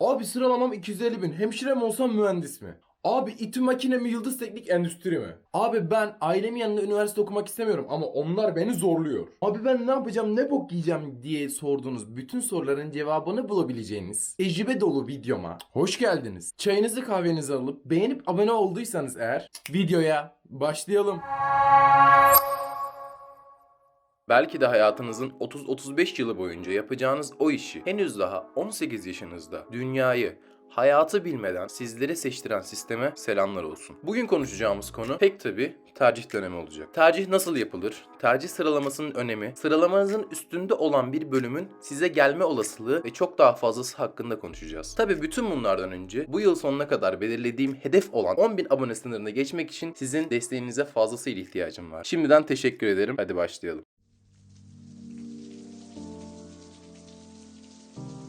Abi sıralamam 250 bin. Hemşire mi olsam mühendis mi? Abi İTÜ makine mi Yıldız Teknik Endüstri mi? Abi ben ailemin yanında üniversite okumak istemiyorum ama onlar beni zorluyor. Abi ben ne yapacağım ne bok yiyeceğim diye sorduğunuz bütün soruların cevabını bulabileceğiniz tecrübe dolu videoma hoş geldiniz. Çayınızı kahvenizi alıp beğenip abone olduysanız eğer videoya başlayalım. Belki de hayatınızın 30-35 yılı boyunca yapacağınız o işi henüz daha 18 yaşınızda dünyayı, hayatı bilmeden sizlere seçtiren sisteme selamlar olsun. Bugün konuşacağımız konu pek tabi tercih dönemi olacak. Tercih nasıl yapılır? Tercih sıralamasının önemi, sıralamanızın üstünde olan bir bölümün size gelme olasılığı ve çok daha fazlası hakkında konuşacağız. Tabi bütün bunlardan önce bu yıl sonuna kadar belirlediğim hedef olan 10.000 abone sınırını geçmek için sizin desteğinize fazlasıyla ihtiyacım var. Şimdiden teşekkür ederim. Hadi başlayalım.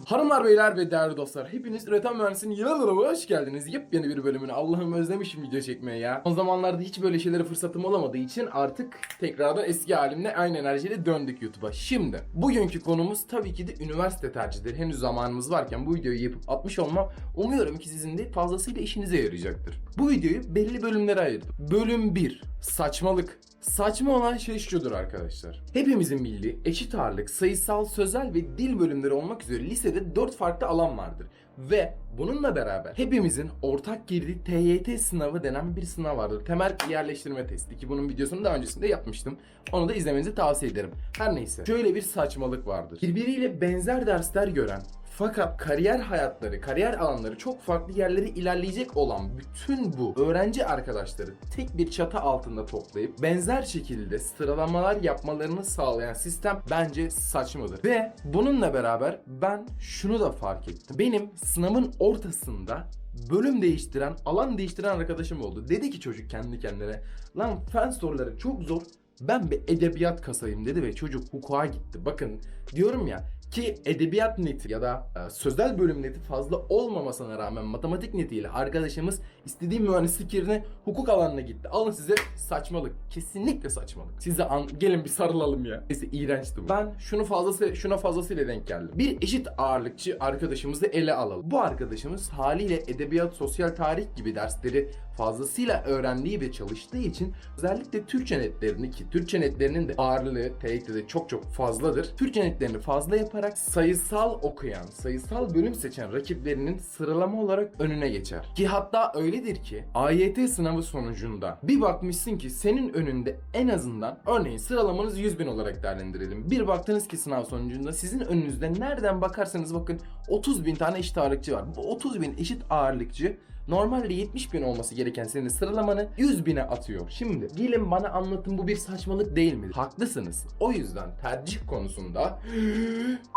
Hanımlar, beyler ve değerli dostlar hepiniz Üreten Mühendisinin yılı hoş geldiniz. Yepyeni bir bölümüne Allah'ım özlemişim video çekmeye ya. Son zamanlarda hiç böyle şeylere fırsatım olamadığı için artık tekrardan eski halimle aynı enerjiyle döndük YouTube'a. Şimdi bugünkü konumuz tabii ki de üniversite tercihleri. Henüz zamanımız varken bu videoyu yapıp atmış olmam umuyorum ki sizin de fazlasıyla işinize yarayacaktır. Bu videoyu belli bölümlere ayırdım. Bölüm 1 Saçmalık. Saçma olan şey şudur arkadaşlar. Hepimizin bildiği eşit ağırlık, sayısal, sözel ve dil bölümleri olmak üzere lisede 4 farklı alan vardır. Ve bununla beraber hepimizin ortak girdiği TYT sınavı denen bir sınav vardır. Temel yerleştirme testi ki bunun videosunu daha öncesinde yapmıştım. Onu da izlemenizi tavsiye ederim. Her neyse. Şöyle bir saçmalık vardır. Birbiriyle benzer dersler gören fakat kariyer hayatları, kariyer alanları çok farklı yerlere ilerleyecek olan bütün bu öğrenci arkadaşları tek bir çatı altında toplayıp benzer şekilde sıralamalar yapmalarını sağlayan sistem bence saçmadır. Ve bununla beraber ben şunu da fark ettim. Benim sınavın ortasında bölüm değiştiren, alan değiştiren arkadaşım oldu. Dedi ki çocuk kendi kendine lan fen soruları çok zor. Ben bir edebiyat kasayım dedi ve çocuk hukuka gitti. Bakın diyorum ya ki edebiyat neti ya da e, sözel bölüm neti fazla olmamasına rağmen matematik netiyle arkadaşımız istediği mühendislik yerine hukuk alanına gitti. Alın size saçmalık. Kesinlikle saçmalık. Size an gelin bir sarılalım ya. Neyse iğrençti bu. Ben şunu fazlası şuna fazlasıyla denk geldim. Bir eşit ağırlıkçı arkadaşımızı ele alalım. Bu arkadaşımız haliyle edebiyat, sosyal tarih gibi dersleri fazlasıyla öğrendiği ve çalıştığı için özellikle Türkçe netlerini ki Türkçe netlerinin de ağırlığı TYT'de çok çok fazladır. Türkçe netlerini fazla yaparak sayısal okuyan, sayısal bölüm seçen rakiplerinin sıralama olarak önüne geçer. Ki hatta öyledir ki AYT sınavı sonucunda bir bakmışsın ki senin önünde en azından örneğin sıralamanız 100 bin olarak değerlendirelim. Bir baktınız ki sınav sonucunda sizin önünüzde nereden bakarsanız bakın 30 bin tane eşit ağırlıkçı var. Bu 30 bin eşit ağırlıkçı Normalde 70 bin olması gereken senin sıralamanı 100 bine atıyor. Şimdi gelin bana anlatın bu bir saçmalık değil mi? Haklısınız. O yüzden tercih konusunda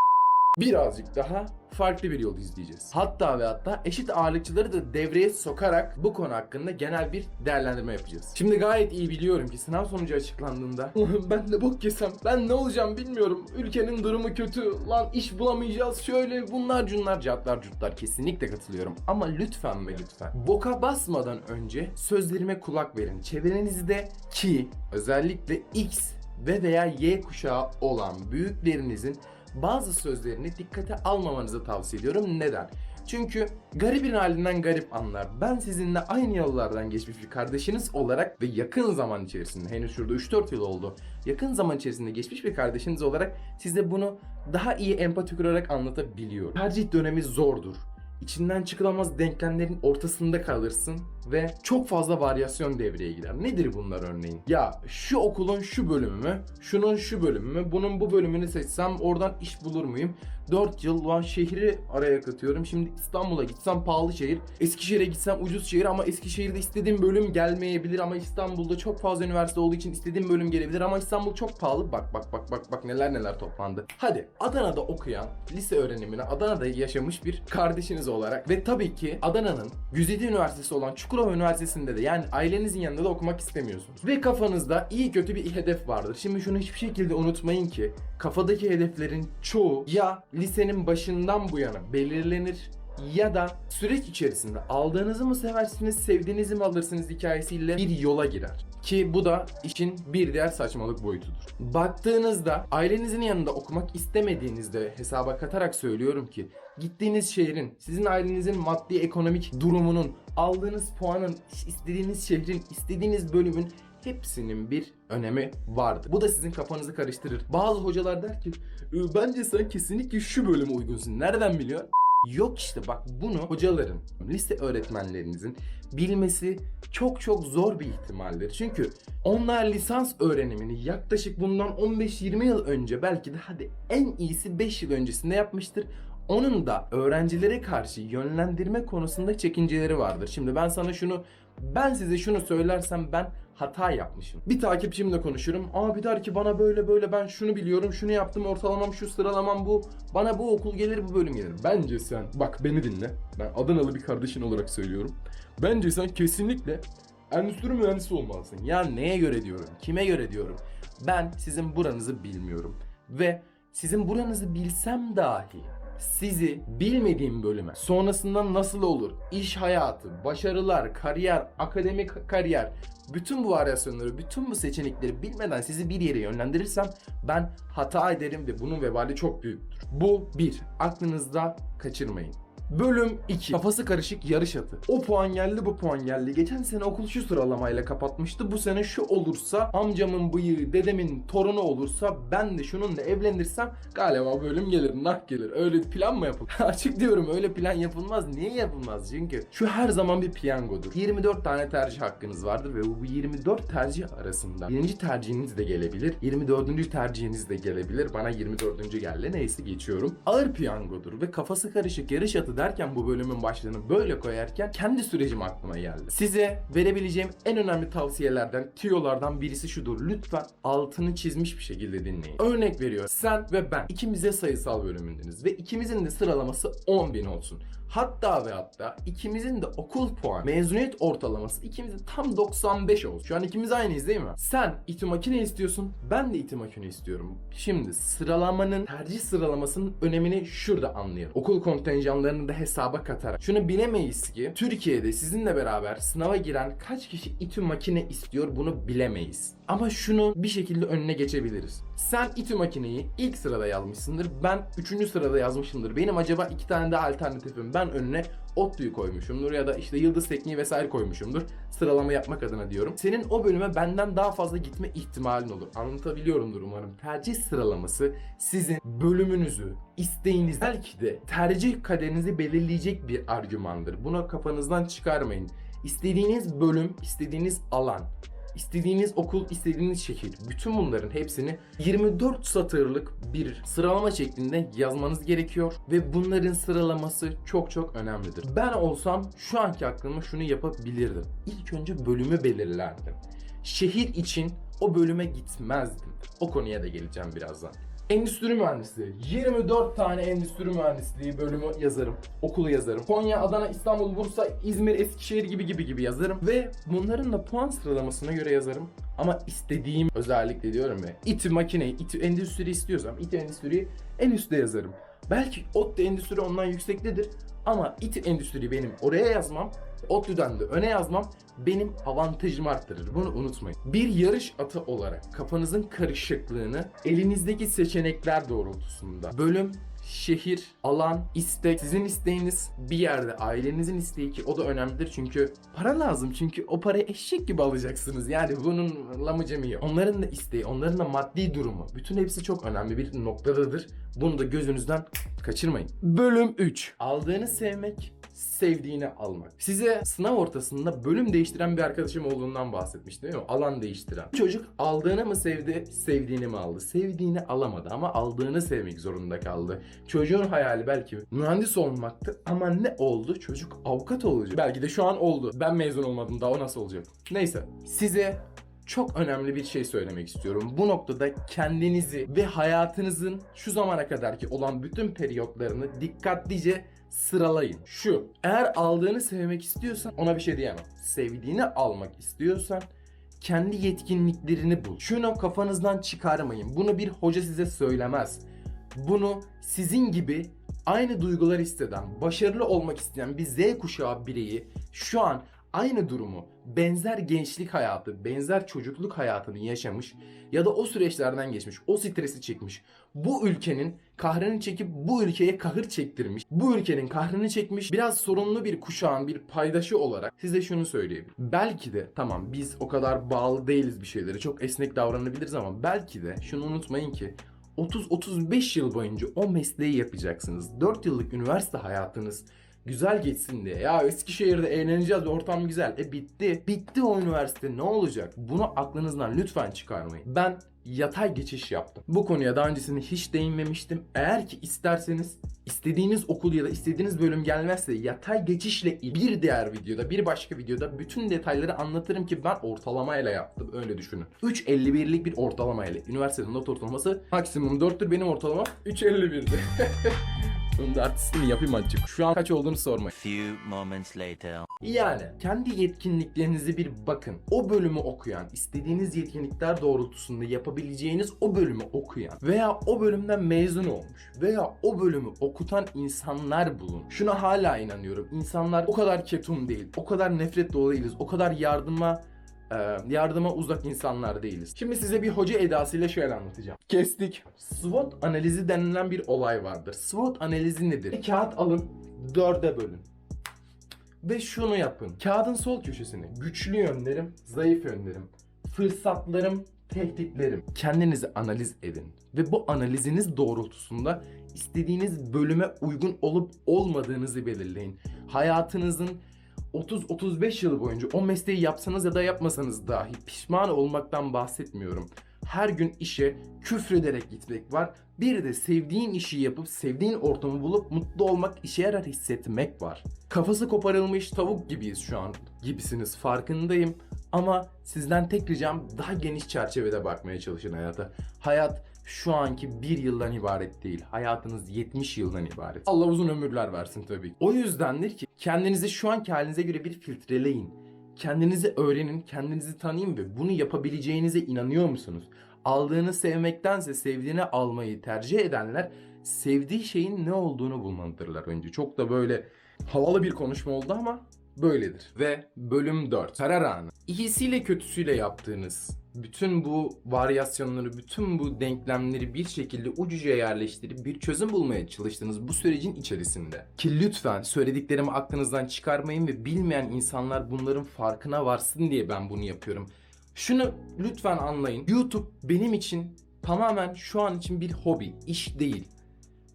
birazcık daha farklı bir yol izleyeceğiz. Hatta ve hatta eşit ağırlıkçıları da devreye sokarak bu konu hakkında genel bir değerlendirme yapacağız. Şimdi gayet iyi biliyorum ki sınav sonucu açıklandığında "Ulan ben de bok yesem ben ne olacağım bilmiyorum. Ülkenin durumu kötü. Lan iş bulamayacağız. Şöyle bunlar cunlar catlar cutlar kesinlikle katılıyorum. Ama lütfen ve lütfen boka basmadan önce sözlerime kulak verin. Çevrenizde ki özellikle X ve veya Y kuşağı olan büyüklerinizin bazı sözlerini dikkate almamanızı tavsiye ediyorum. Neden? Çünkü garibin halinden garip anlar. Ben sizinle aynı yollardan geçmiş bir kardeşiniz olarak ve yakın zaman içerisinde henüz şurada 3-4 yıl oldu. Yakın zaman içerisinde geçmiş bir kardeşiniz olarak size bunu daha iyi empati kurarak anlatabiliyorum. Tercih dönemi zordur. İçinden çıkılamaz denklemlerin ortasında kalırsın ve çok fazla varyasyon devreye girer. Nedir bunlar örneğin? Ya şu okulun şu bölümü mü? Şunun şu bölümü mü? Bunun bu bölümünü seçsem oradan iş bulur muyum? 4 yıl lan şehri araya katıyorum. Şimdi İstanbul'a gitsem pahalı şehir. Eskişehir'e gitsem ucuz şehir ama Eskişehir'de istediğim bölüm gelmeyebilir ama İstanbul'da çok fazla üniversite olduğu için istediğim bölüm gelebilir ama İstanbul çok pahalı. Bak bak bak bak bak neler neler toplandı. Hadi Adana'da okuyan, lise öğrenimini Adana'da yaşamış bir kardeşiniz olarak ve tabii ki Adana'nın Güzide Üniversitesi olan Çukurova Üniversitesi'nde de yani ailenizin yanında da okumak istemiyorsunuz. Ve kafanızda iyi kötü bir hedef vardır. Şimdi şunu hiçbir şekilde unutmayın ki kafadaki hedeflerin çoğu ya lisenin başından bu yana belirlenir ya da süreç içerisinde aldığınızı mı seversiniz, sevdiğinizi mi alırsınız hikayesiyle bir yola girer. Ki bu da işin bir diğer saçmalık boyutudur. Baktığınızda ailenizin yanında okumak istemediğinizde hesaba katarak söylüyorum ki gittiğiniz şehrin, sizin ailenizin maddi ekonomik durumunun, aldığınız puanın, istediğiniz şehrin, istediğiniz bölümün hepsinin bir önemi vardır. Bu da sizin kafanızı karıştırır. Bazı hocalar der ki "Ee, bence sen kesinlikle şu bölüme uygunsun. Nereden biliyor? Yok işte bak bunu hocaların, lise öğretmenlerinizin bilmesi çok çok zor bir ihtimaldir. Çünkü onlar lisans öğrenimini yaklaşık bundan 15-20 yıl önce belki de hadi en iyisi 5 yıl öncesinde yapmıştır. Onun da öğrencilere karşı yönlendirme konusunda çekinceleri vardır. Şimdi ben sana şunu ben size şunu söylersem ben hata yapmışım. Bir takipçimle konuşurum. Abi der ki bana böyle böyle ben şunu biliyorum, şunu yaptım, ortalamam şu, sıralamam bu. Bana bu okul gelir, bu bölüm gelir. Bence sen, bak beni dinle. Ben Adanalı bir kardeşin olarak söylüyorum. Bence sen kesinlikle endüstri mühendisi olmalısın. Ya neye göre diyorum, kime göre diyorum. Ben sizin buranızı bilmiyorum. Ve sizin buranızı bilsem dahi sizi bilmediğim bölüme sonrasında nasıl olur, iş hayatı, başarılar, kariyer, akademik kariyer, bütün bu varyasyonları, bütün bu seçenekleri bilmeden sizi bir yere yönlendirirsem ben hata ederim ve bunun vebali çok büyüktür. Bu bir, aklınızda kaçırmayın. Bölüm 2. Kafası karışık yarış atı. O puan geldi bu puan geldi. Geçen sene okul şu sıralamayla kapatmıştı. Bu sene şu olursa amcamın bıyığı dedemin torunu olursa ben de şununla evlenirsem galiba bölüm gelir nah gelir. Öyle bir plan mı yapılır? Açık diyorum öyle plan yapılmaz. Niye yapılmaz? Çünkü şu her zaman bir piyangodur. 24 tane tercih hakkınız vardır ve bu 24 tercih arasında birinci tercihiniz de gelebilir. 24. tercihiniz de gelebilir. Bana 24. geldi. Neyse geçiyorum. Ağır piyangodur ve kafası karışık yarış atı derken bu bölümün başlığını böyle koyarken kendi sürecim aklıma geldi. Size verebileceğim en önemli tavsiyelerden, tiyolardan birisi şudur. Lütfen altını çizmiş bir şekilde dinleyin. Örnek veriyor. Sen ve ben ikimiz de sayısal bölümündeniz ve ikimizin de sıralaması 10.000 olsun. Hatta ve hatta ikimizin de okul puan, mezuniyet ortalaması ikimizin tam 95 olsun. Şu an ikimiz aynıyız değil mi? Sen İTÜ makine istiyorsun, ben de İTÜ makine istiyorum. Şimdi sıralamanın, tercih sıralamasının önemini şurada anlayalım. Okul kontenjanlarını da hesaba katarak. Şunu bilemeyiz ki Türkiye'de sizinle beraber sınava giren kaç kişi İTÜ makine istiyor bunu bilemeyiz. Ama şunu bir şekilde önüne geçebiliriz. Sen İTÜ makineyi ilk sırada yazmışsındır. Ben üçüncü sırada yazmışımdır. Benim acaba iki tane de alternatifim. Ben önüne ODTÜ'yü koymuşumdur ya da işte Yıldız Tekniği vesaire koymuşumdur. Sıralama yapmak adına diyorum. Senin o bölüme benden daha fazla gitme ihtimalin olur. Anlatabiliyorumdur umarım. Tercih sıralaması sizin bölümünüzü, isteğiniz belki de tercih kaderinizi belirleyecek bir argümandır. Bunu kafanızdan çıkarmayın. İstediğiniz bölüm, istediğiniz alan, İstediğiniz okul, istediğiniz şehir. Bütün bunların hepsini 24 satırlık bir sıralama şeklinde yazmanız gerekiyor. Ve bunların sıralaması çok çok önemlidir. Ben olsam şu anki aklımda şunu yapabilirdim. İlk önce bölümü belirlerdim. Şehir için o bölüme gitmezdim. O konuya da geleceğim birazdan. Endüstri mühendisliği. 24 tane endüstri mühendisliği bölümü yazarım. Okulu yazarım. Konya, Adana, İstanbul, Bursa, İzmir, Eskişehir gibi gibi gibi yazarım. Ve bunların da puan sıralamasına göre yazarım. Ama istediğim özellikle diyorum ya. İTÜ makine, İTÜ endüstri istiyorsam İTÜ endüstriyi en üstte yazarım. Belki ODTÜ endüstri ondan yüksektedir. Ama İTÜ endüstri benim oraya yazmam ODTÜ'den de öne yazmam benim avantajımı arttırır. Bunu unutmayın. Bir yarış atı olarak kafanızın karışıklığını elinizdeki seçenekler doğrultusunda bölüm, şehir, alan, istek, sizin isteğiniz bir yerde ailenizin isteği ki o da önemlidir çünkü para lazım çünkü o parayı eşek gibi alacaksınız yani bunun lamıcımı yok. Onların da isteği, onların da maddi durumu bütün hepsi çok önemli bir noktadadır. Bunu da gözünüzden kaçırmayın. Bölüm 3. Aldığını sevmek, sevdiğini almak. Size sınav ortasında bölüm değiştiren bir arkadaşım olduğundan bahsetmiştim değil mi? Alan değiştiren. Çocuk aldığını mı sevdi, sevdiğini mi aldı? Sevdiğini alamadı ama aldığını sevmek zorunda kaldı. Çocuğun hayali belki mühendis olmaktı ama ne oldu? Çocuk avukat olacak. Belki de şu an oldu. Ben mezun olmadım daha o nasıl olacak? Neyse. Size çok önemli bir şey söylemek istiyorum. Bu noktada kendinizi ve hayatınızın şu zamana kadarki olan bütün periyotlarını dikkatlice sıralayın. Şu, eğer aldığını sevmek istiyorsan ona bir şey diyemem. Sevdiğini almak istiyorsan kendi yetkinliklerini bul. Şunu kafanızdan çıkarmayın. Bunu bir hoca size söylemez. Bunu sizin gibi aynı duygular hisseden, başarılı olmak isteyen bir Z kuşağı bireyi şu an aynı durumu, benzer gençlik hayatı, benzer çocukluk hayatını yaşamış ya da o süreçlerden geçmiş, o stresi çekmiş, bu ülkenin kahrını çekip bu ülkeye kahır çektirmiş, bu ülkenin kahrını çekmiş biraz sorunlu bir kuşağın bir paydaşı olarak size şunu söyleyebilirim. Belki de tamam biz o kadar bağlı değiliz bir şeylere, çok esnek davranabiliriz ama belki de şunu unutmayın ki 30-35 yıl boyunca o mesleği yapacaksınız. 4 yıllık üniversite hayatınız güzel geçsin diye. Ya Eskişehir'de eğleneceğiz, ortam güzel. E bitti. Bitti o üniversite ne olacak? Bunu aklınızdan lütfen çıkarmayın. Ben yatay geçiş yaptım. Bu konuya daha öncesinde hiç değinmemiştim. Eğer ki isterseniz istediğiniz okul ya da istediğiniz bölüm gelmezse yatay geçişle bir diğer videoda, bir başka videoda bütün detayları anlatırım ki ben ortalamayla yaptım. Öyle düşünün. 3.51'lik bir ortalamayla. Üniversitenin not ortalaması maksimum 4'tür. Benim ortalamam 3.51'di. Bunun da artistini yapayım azıcık. Şu an kaç olduğunu sormayın. Few moments later. Yani kendi yetkinliklerinize bir bakın. O bölümü okuyan, istediğiniz yetkinlikler doğrultusunda yapabileceğiniz o bölümü okuyan veya o bölümden mezun olmuş veya o bölümü okutan insanlar bulun. Şuna hala inanıyorum. İnsanlar o kadar ketum değil, o kadar nefret dolu değiliz, o kadar yardıma yardıma uzak insanlar değiliz. Şimdi size bir hoca edasıyla şöyle anlatacağım. Kestik. SWOT analizi denilen bir olay vardır. SWOT analizi nedir? Bir kağıt alın, dörde bölün. Ve şunu yapın. Kağıdın sol köşesine güçlü yönlerim, zayıf yönlerim, fırsatlarım, tehditlerim. Kendinizi analiz edin. Ve bu analiziniz doğrultusunda istediğiniz bölüme uygun olup olmadığınızı belirleyin. Hayatınızın 30-35 yıl boyunca o mesleği yapsanız ya da yapmasanız dahi pişman olmaktan bahsetmiyorum. Her gün işe küfrederek gitmek var. Bir de sevdiğin işi yapıp sevdiğin ortamı bulup mutlu olmak, işe yarar hissetmek var. Kafası koparılmış tavuk gibiyiz şu an gibisiniz farkındayım. Ama sizden tek ricam daha geniş çerçevede bakmaya çalışın hayata. Hayat şu anki bir yıldan ibaret değil. Hayatınız 70 yıldan ibaret. Allah uzun ömürler versin tabii. O yüzdendir ki kendinizi şu anki halinize göre bir filtreleyin. Kendinizi öğrenin, kendinizi tanıyın ve bunu yapabileceğinize inanıyor musunuz? Aldığını sevmektense sevdiğini almayı tercih edenler sevdiği şeyin ne olduğunu bulmalıdırlar önce. Çok da böyle havalı bir konuşma oldu ama böyledir. Ve bölüm 4. Karar anı. İyisiyle kötüsüyle yaptığınız bütün bu varyasyonları, bütün bu denklemleri bir şekilde ucuca yerleştirip bir çözüm bulmaya çalıştığınız bu sürecin içerisinde. Ki lütfen söylediklerimi aklınızdan çıkarmayın ve bilmeyen insanlar bunların farkına varsın diye ben bunu yapıyorum. Şunu lütfen anlayın. YouTube benim için tamamen şu an için bir hobi, iş değil.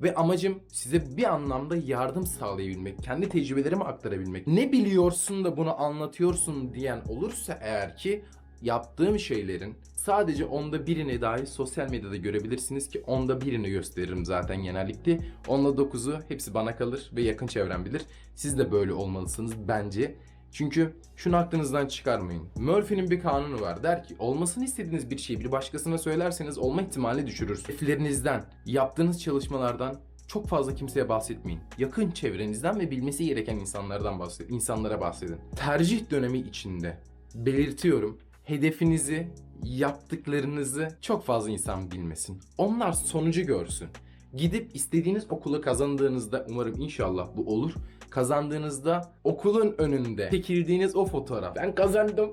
Ve amacım size bir anlamda yardım sağlayabilmek, kendi tecrübelerimi aktarabilmek. Ne biliyorsun da bunu anlatıyorsun diyen olursa eğer ki yaptığım şeylerin sadece onda birini dahi sosyal medyada görebilirsiniz ki onda birini gösteririm zaten genellikle. Onda dokuzu hepsi bana kalır ve yakın çevrem bilir. Siz de böyle olmalısınız bence. Çünkü şunu aklınızdan çıkarmayın. Murphy'nin bir kanunu var. Der ki olmasını istediğiniz bir şeyi bir başkasına söylerseniz olma ihtimali düşürür. Hedeflerinizden, yaptığınız çalışmalardan çok fazla kimseye bahsetmeyin. Yakın çevrenizden ve bilmesi gereken insanlardan bahsedin. insanlara bahsedin. Tercih dönemi içinde belirtiyorum. Hedefinizi, yaptıklarınızı çok fazla insan bilmesin. Onlar sonucu görsün. Gidip istediğiniz okulu kazandığınızda umarım inşallah bu olur. Kazandığınızda okulun önünde çekildiğiniz o fotoğraf. Ben kazandım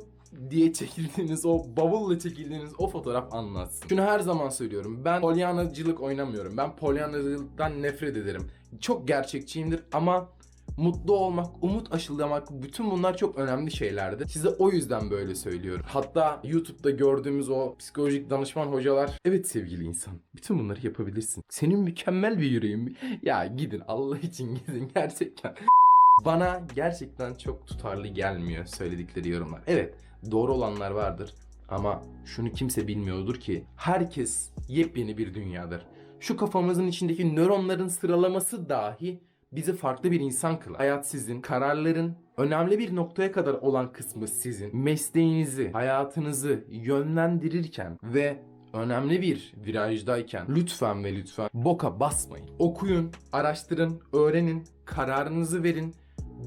diye çekildiğiniz o bavulla çekildiğiniz o fotoğraf anlatsın. Şunu her zaman söylüyorum. Ben polyanacılık oynamıyorum. Ben polyanacılıktan nefret ederim. Çok gerçekçiyimdir ama mutlu olmak, umut aşılamak bütün bunlar çok önemli şeylerdi. Size o yüzden böyle söylüyorum. Hatta YouTube'da gördüğümüz o psikolojik danışman hocalar evet sevgili insan bütün bunları yapabilirsin. Senin mükemmel bir yüreğin. Ya gidin Allah için gidin gerçekten. Bana gerçekten çok tutarlı gelmiyor söyledikleri yorumlar. Evet doğru olanlar vardır ama şunu kimse bilmiyordur ki herkes yepyeni bir dünyadır. Şu kafamızın içindeki nöronların sıralaması dahi bizi farklı bir insan kılar. Hayat sizin, kararların önemli bir noktaya kadar olan kısmı sizin. Mesleğinizi, hayatınızı yönlendirirken ve önemli bir virajdayken lütfen ve lütfen boka basmayın. Okuyun, araştırın, öğrenin, kararınızı verin.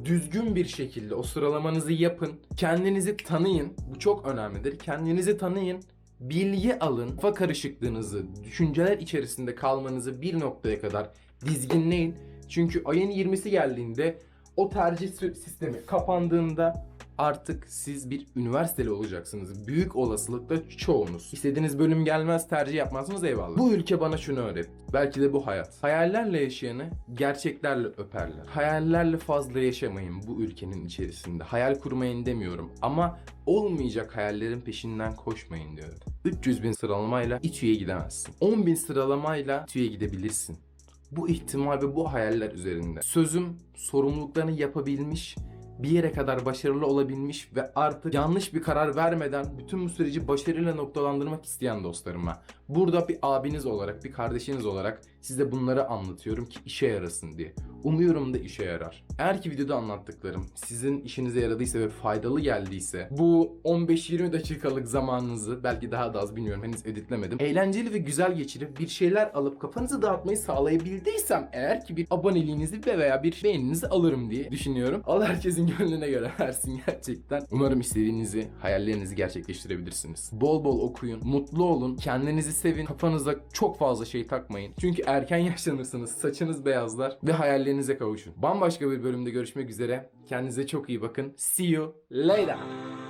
Düzgün bir şekilde o sıralamanızı yapın. Kendinizi tanıyın. Bu çok önemlidir. Kendinizi tanıyın. Bilgi alın. Kafa karışıklığınızı, düşünceler içerisinde kalmanızı bir noktaya kadar dizginleyin. Çünkü ayın 20'si geldiğinde o tercih sistemi kapandığında Artık siz bir üniversiteli olacaksınız. Büyük olasılıkla çoğunuz. İstediğiniz bölüm gelmez, tercih yapmazsınız eyvallah. Bu ülke bana şunu öğretti. Belki de bu hayat. Hayallerle yaşayanı gerçeklerle öperler. Hayallerle fazla yaşamayın bu ülkenin içerisinde. Hayal kurmayın demiyorum ama olmayacak hayallerin peşinden koşmayın diyorum. 300 bin sıralamayla İTÜ'ye gidemezsin. 10 bin sıralamayla İTÜ'ye gidebilirsin. Bu ihtimal ve bu hayaller üzerinde. Sözüm sorumluluklarını yapabilmiş, bir yere kadar başarılı olabilmiş ve artık yanlış bir karar vermeden bütün bu süreci başarıyla noktalandırmak isteyen dostlarıma. Burada bir abiniz olarak, bir kardeşiniz olarak size bunları anlatıyorum ki işe yarasın diye. Umuyorum da işe yarar. Eğer ki videoda anlattıklarım sizin işinize yaradıysa ve faydalı geldiyse bu 15-20 dakikalık zamanınızı belki daha da az bilmiyorum henüz editlemedim. Eğlenceli ve güzel geçirip bir şeyler alıp kafanızı dağıtmayı sağlayabildiysem eğer ki bir aboneliğinizi ve veya bir beğeninizi alırım diye düşünüyorum. Allah herkesin gönlüne göre versin gerçekten. Umarım istediğinizi, hayallerinizi gerçekleştirebilirsiniz. Bol bol okuyun, mutlu olun, kendinizi sevin, kafanıza çok fazla şey takmayın. Çünkü erken yaşlanırsınız, saçınız beyazlar ve hayallerinize kavuşun. Bambaşka bir bölümde görüşmek üzere. Kendinize çok iyi bakın. See you later.